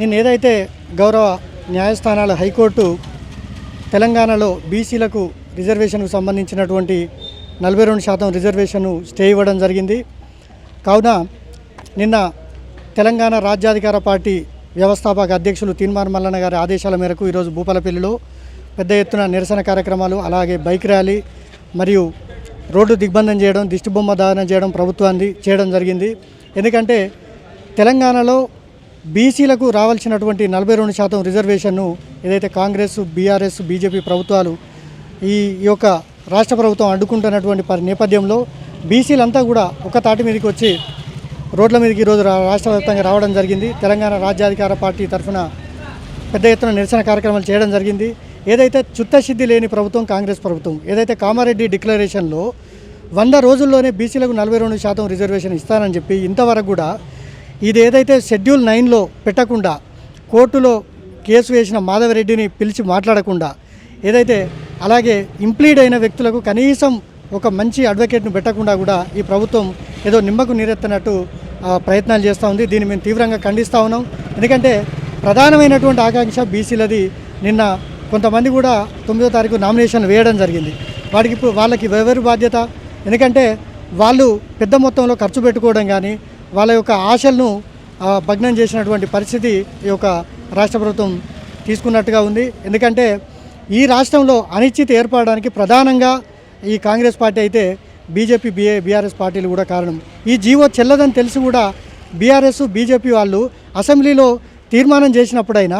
నేను ఏదైతే గౌరవ న్యాయస్థానాల హైకోర్టు తెలంగాణలో బీసీలకు రిజర్వేషన్కు సంబంధించినటువంటి నలభై రెండు శాతం రిజర్వేషన్ను స్టే ఇవ్వడం జరిగింది. కావున నిన్న తెలంగాణ రాజ్యాధికార పార్టీ వ్యవస్థాపక అధ్యక్షులు తీన్మార్ మల్లన్న గారి ఆదేశాల మేరకు ఈరోజు భూపాలపల్లిలో పెద్ద ఎత్తున నిరసన కార్యక్రమాలు అలాగే బైక్ ర్యాలీ మరియు రోడ్డు దిగ్బంధం చేయడం దిష్టిబొమ్మ దానం చేయడం ప్రభుత్వాన్ని చేయడం జరిగింది. ఎందుకంటే తెలంగాణలో బీసీలకు రావాల్సినటువంటి నలభై రెండు శాతం రిజర్వేషన్ను ఏదైతే కాంగ్రెస్ బీఆర్ఎస్ బీజేపీ ప్రభుత్వాలు ఈ యొక్క రాష్ట్ర ప్రభుత్వం అడ్డుకుంటున్నటువంటి పరి నేపథ్యంలో బీసీలంతా కూడా ఒక తాటి మీదకి వచ్చి రోడ్ల మీదకి ఈరోజు రా- రాష్ట్ర వ్యాప్తంగా రావడం జరిగింది. తెలంగాణ రాజ్యాధికార పార్టీ తరఫున పెద్ద ఎత్తున నిరసన కార్యక్రమాలు చేయడం జరిగింది. ఏదైతే చిత్తశుద్ధి లేని ప్రభుత్వం కాంగ్రెస్ ప్రభుత్వం ఏదైతే కామారెడ్డి డిక్లరేషన్లో వంద రోజుల్లోనే బీసీలకు నలభై రెండు శాతం రిజర్వేషన్ ఇస్తానని చెప్పి ఇంతవరకు కూడా ఇది ఏదైతే షెడ్యూల్ నైన్లో పెట్టకుండా కోర్టులో కేసు వేసిన మాధవరెడ్డిని పిలిచి మాట్లాడకుండా ఏదైతే అలాగే ఇంప్లీడ్ అయిన వ్యక్తులకు కనీసం ఒక మంచి అడ్వకేట్ను పెట్టకుండా కూడా ఈ ప్రభుత్వం ఏదో నిమ్మకు నీరెత్తనట్టు ప్రయత్నాలు చేస్తూ ఉంది. దీన్ని మేము తీవ్రంగా ఖండిస్తూ ఉన్నాం. ఎందుకంటే ప్రధానమైనటువంటి ఆకాంక్ష బీసీలది. నిన్న కొంతమంది కూడా తొమ్మిదో తారీఖు నామినేషన్ వేయడం జరిగింది. వాడికి ఇప్పుడు వాళ్ళకి ఎవరి బాధ్యత? ఎందుకంటే వాళ్ళు పెద్ద మొత్తంలో ఖర్చు పెట్టుకోవడం కానీ వాళ్ళ యొక్క ఆశలను భగ్నం చేసినటువంటి పరిస్థితి ఈ యొక్క రాష్ట్ర ప్రభుత్వం తీసుకున్నట్టుగా ఉంది. ఎందుకంటే ఈ రాష్ట్రంలో అనిశ్చిత ఏర్పడడానికి ప్రధానంగా ఈ కాంగ్రెస్ పార్టీ అయితే బీజేపీ బిఏ బీఆర్ఎస్ పార్టీలు కూడా కారణం. ఈ జీవో చెల్లదని తెలిసి కూడా బీఆర్ఎస్ బీజేపీ వాళ్ళు అసెంబ్లీలో తీర్మానం చేసినప్పుడైనా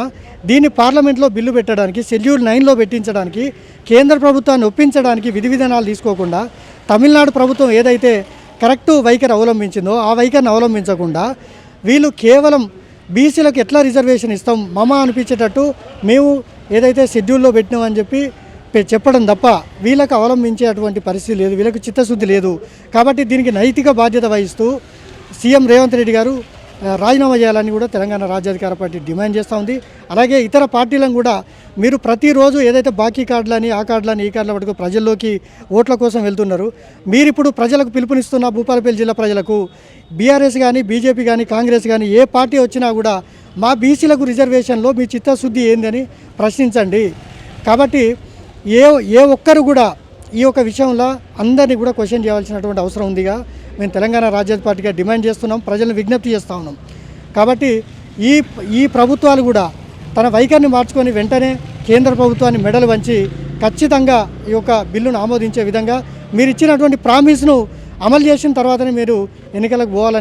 దీన్ని పార్లమెంట్లో బిల్లు పెట్టడానికి షెడ్యూల్ నైన్లో పెట్టించడానికి కేంద్ర ప్రభుత్వాన్ని ఒప్పించడానికి విధి విధానాలు తీసుకోకుండా తమిళనాడు ప్రభుత్వం ఏదైతే కరెక్ట్ వైఖరి అవలంబించిందో ఆ వైఖరిని అవలంబించకుండా వీళ్ళు కేవలం బీసీలకు ఎట్లా రిజర్వేషన్ ఇస్తాం? మమ అనిపించేటట్టు మేము ఏదైతే షెడ్యూల్లో పెట్టినామని చెప్పి చెప్పడం తప్ప వీళ్ళకు అవలంబించేటువంటి పరిస్థితి లేదు. వీళ్ళకు చిత్తశుద్ధి లేదు. కాబట్టి దీనికి నైతిక బాధ్యత వహిస్తూ సీఎం రేవంత్ రెడ్డి గారు రాజీనామా చేయాలని కూడా తెలంగాణ రాజ్యాధికార పార్టీ డిమాండ్ చేస్తూ ఉంది. అలాగే ఇతర పార్టీలను కూడా మీరు ప్రతిరోజు ఏదైతే బాకీ కార్డులని ఆ కార్డులని ఈ కార్డుల పట్టుకు ప్రజల్లోకి ఓట్ల కోసం వెళ్తున్నారు మీరు ఇప్పుడు ప్రజలకు పిలుపునిస్తున్న భూపాలపల్లి జిల్లా ప్రజలకు బీఆర్ఎస్ కానీ బీజేపీ కానీ కాంగ్రెస్ కానీ ఏ పార్టీ వచ్చినా కూడా మా బీసీలకు రిజర్వేషన్లో మీ చిత్తశుద్ధి ఏందని ప్రశ్నించండి. కాబట్టి ఏ ఏ ఒక్కరు కూడా ఈ యొక్క విషయంలో అందరినీ కూడా క్వశ్చన్ చేయాల్సినటువంటి అవసరం ఉందిగా. మేము తెలంగాణ రాజ్య పార్టీగా డిమాండ్ చేస్తున్నాం ప్రజలను విజ్ఞప్తి చేస్తూ ఉన్నాం. కాబట్టి ఈ ఈ ప్రభుత్వాలు కూడా తన వైఖరిని మార్చుకొని వెంటనే కేంద్ర ప్రభుత్వాన్ని మెడలు వంచి ఖచ్చితంగా ఈ యొక్క బిల్లును ఆమోదించే విధంగా మీరు ఇచ్చినటువంటి ప్రామిస్ను అమలు చేసిన తర్వాతనే మీరు ఎన్నికలకు పోవాలని